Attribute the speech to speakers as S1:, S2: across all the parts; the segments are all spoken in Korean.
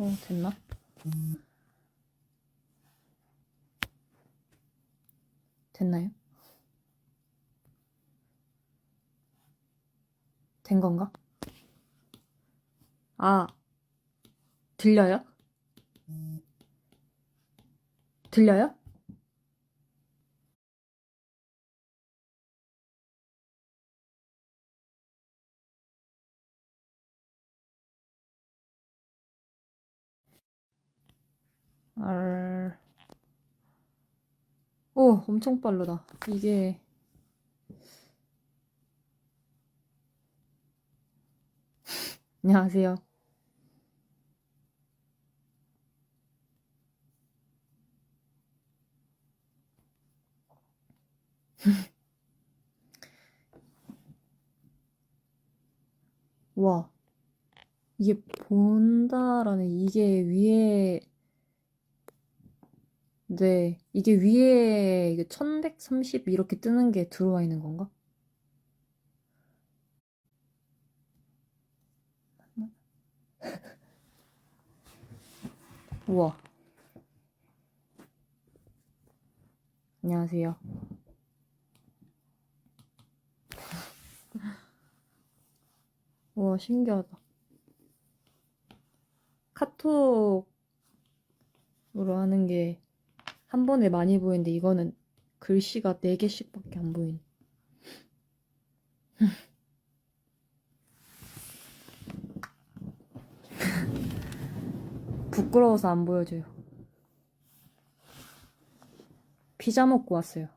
S1: 어, 됐나? 됐나요? 된 건가? 아, 들려요? 들려요? 알... 오, 엄청 빠르다. 이게 안녕하세요. 와, 이게 본다라는 이게 위에 네, 이게 위에 이게 1130 이렇게 뜨는 게 들어와 있는 건가? 우와. 안녕하세요. 우와, 신기하다. 카톡으로 하는 게 한 번에 많이 보이는데 이거는 글씨가 4개씩밖에 안 보이네. 부끄러워서 안 보여줘요. 피자 먹고 왔어요.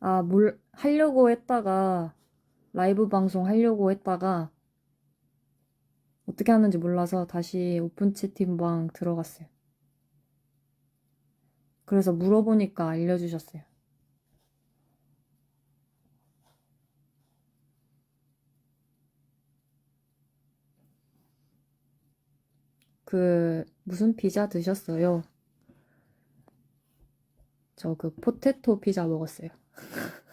S1: 아, 뭘 하려고 했다가 라이브 방송 하려고 했다가 어떻게 하는지 몰라서 다시 오픈 채팅방 들어갔어요. 그래서 물어보니까 알려주셨어요. 그 무슨 피자 드셨어요? 저 그 포테토 피자 먹었어요.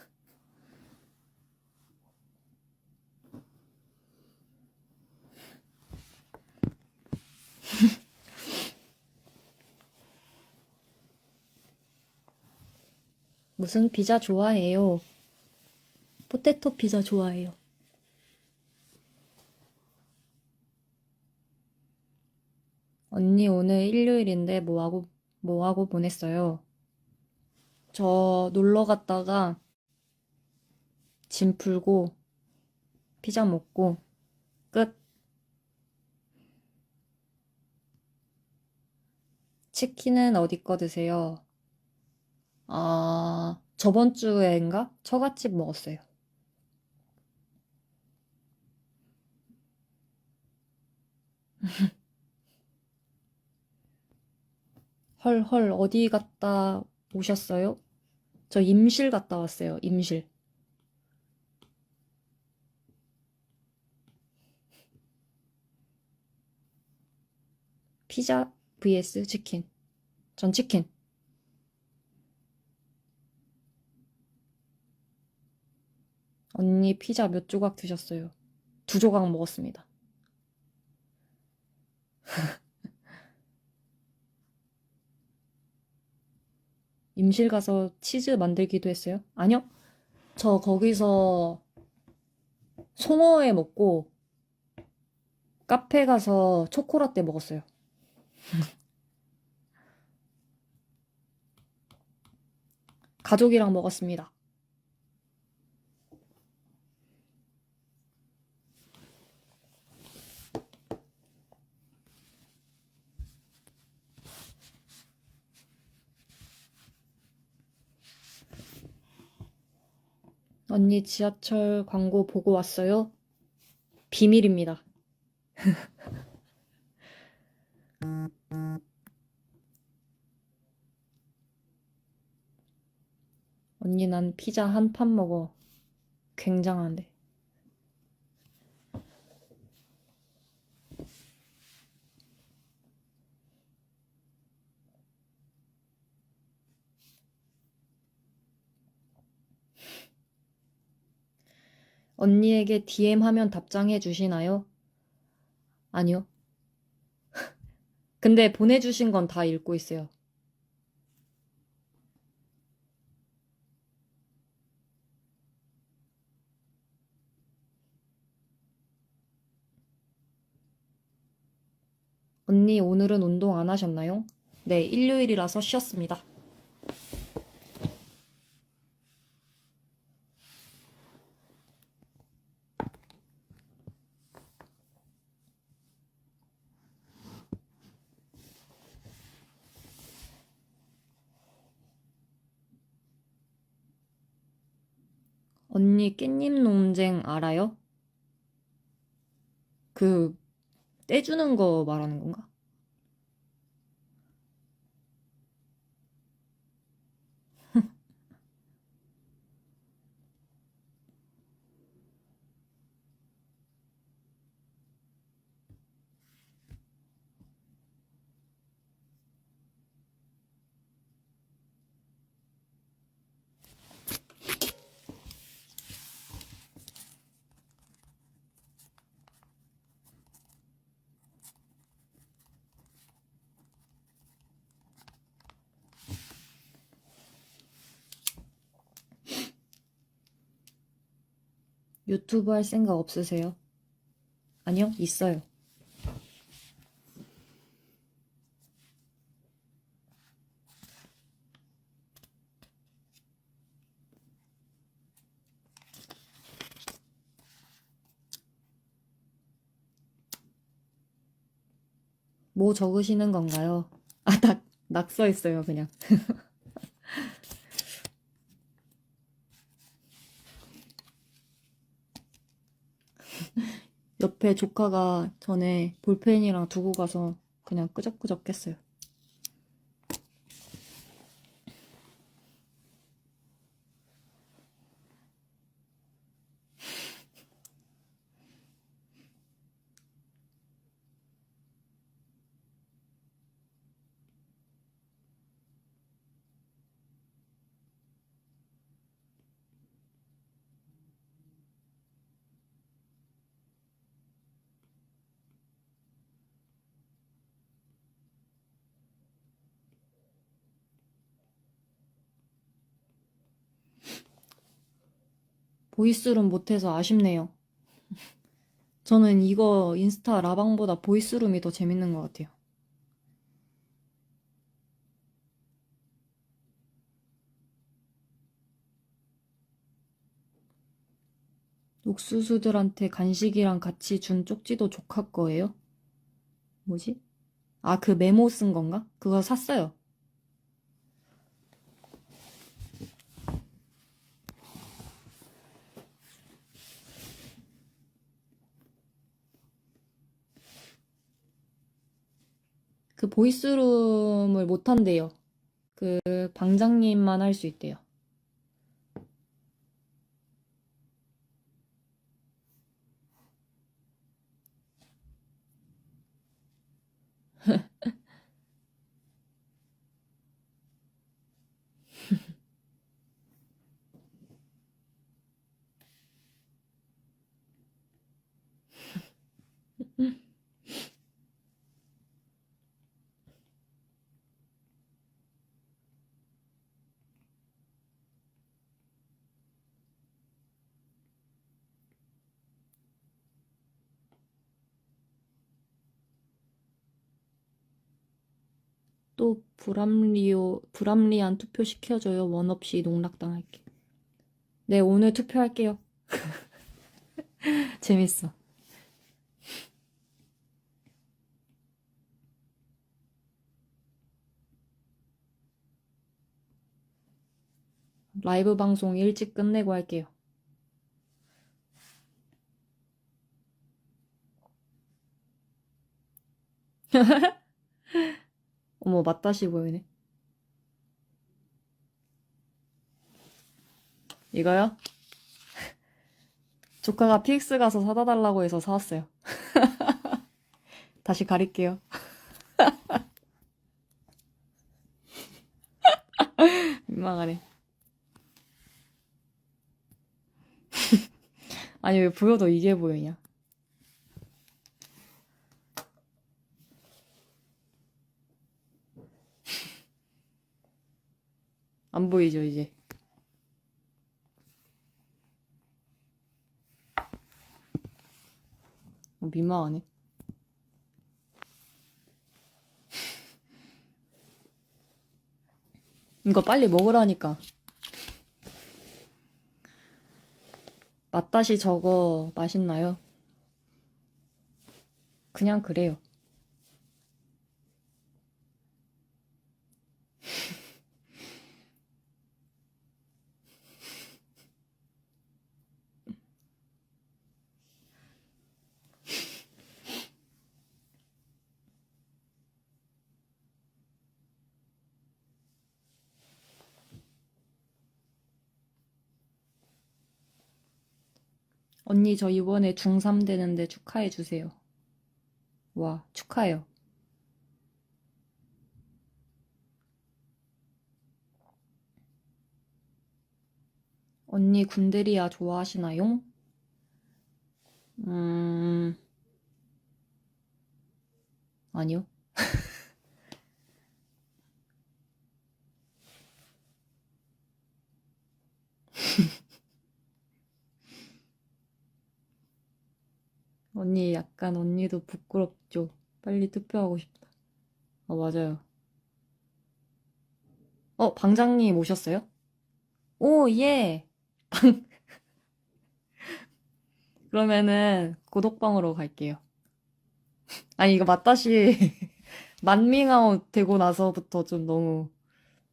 S1: 무슨 피자 좋아해요? 포테토 피자 좋아해요. 언니 오늘 일요일인데 뭐 하고 뭐 하고 보냈어요? 저 놀러 갔다가 짐 풀고 피자 먹고 끝. 치킨은 어디 거 드세요? 아, 저번 주에인가? 처갓집 먹었어요. 헐, 헐, 어디 갔다 오셨어요? 저 임실 갔다 왔어요, 임실. 피자 vs 치킨. 전 치킨. 언니 피자 몇 조각 드셨어요? 두 조각 먹었습니다. 임실 가서 치즈 만들기도 했어요? 아니요. 저 거기서 송어회 먹고 카페 가서 초코라떼 먹었어요. 가족이랑 먹었습니다. 언니 지하철 광고 보고 왔어요? 비밀입니다. 언니 난 피자 한 판 먹어. 굉장한데. 언니에게 DM 하면 답장해 주시나요? 아니요. 근데 보내주신 건 다 읽고 있어요. 언니, 오늘은 운동 안 하셨나요? 네, 일요일이라서 쉬었습니다. 언니, 깻잎 논쟁 알아요? 그, 떼주는 거 말하는 건가? 유튜브 할 생각 없으세요? 아니요, 있어요. 뭐 적으시는 건가요? 아, 낙, 낙서 있어요, 그냥. 옆에 조카가 전에 볼펜이랑 두고 가서 그냥 끄적끄적 했어요. 보이스룸 못해서 아쉽네요. 저는 이거 인스타 라방보다 보이스룸이 더 재밌는 것 같아요. 옥수수들한테 간식이랑 같이 준 쪽지도 조카 거예요? 뭐지? 아, 그 메모 쓴 건가? 그거 샀어요. 그 보이스룸을 못 한대요. 그 방장님만 할 수 있대요. 또 불합리오, 불합리한 투표 시켜줘요. 원 없이 농락당할게. 네, 오늘 투표할게요. 재밌어. 라이브 방송 일찍 끝내고 할게요. 어머, 맞다시 보이네. 이거요? 조카가 PX 가서 사다 달라고 해서 사왔어요. 다시 가릴게요. 민망하네. 아니, 왜 보여도 이게 보이냐? 안 보이죠, 이제? 어, 민망하네. 이거 빨리 먹으라니까. 맛다시 저거 맛있나요? 그냥 그래요. 언니, 저 이번에 중3 되는데 축하해 주세요. 와, 축하해요. 언니, 군대리아 좋아하시나요? 음, 아니요. 언니, 약간 언니도 부끄럽죠? 빨리 투표하고 싶다. 아, 맞아요. 어, 방장님 오셨어요? 오, 예. 방, 그러면은 구독방으로 갈게요. 아니, 이거 맞다시 만밍아웃 되고 나서부터 좀 너무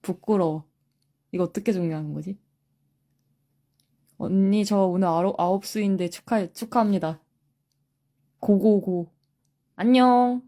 S1: 부끄러워. 이거 어떻게 정리하는 거지? 언니, 저 오늘 아홉 수인데 축하, 축하합니다. 고고고. 안녕.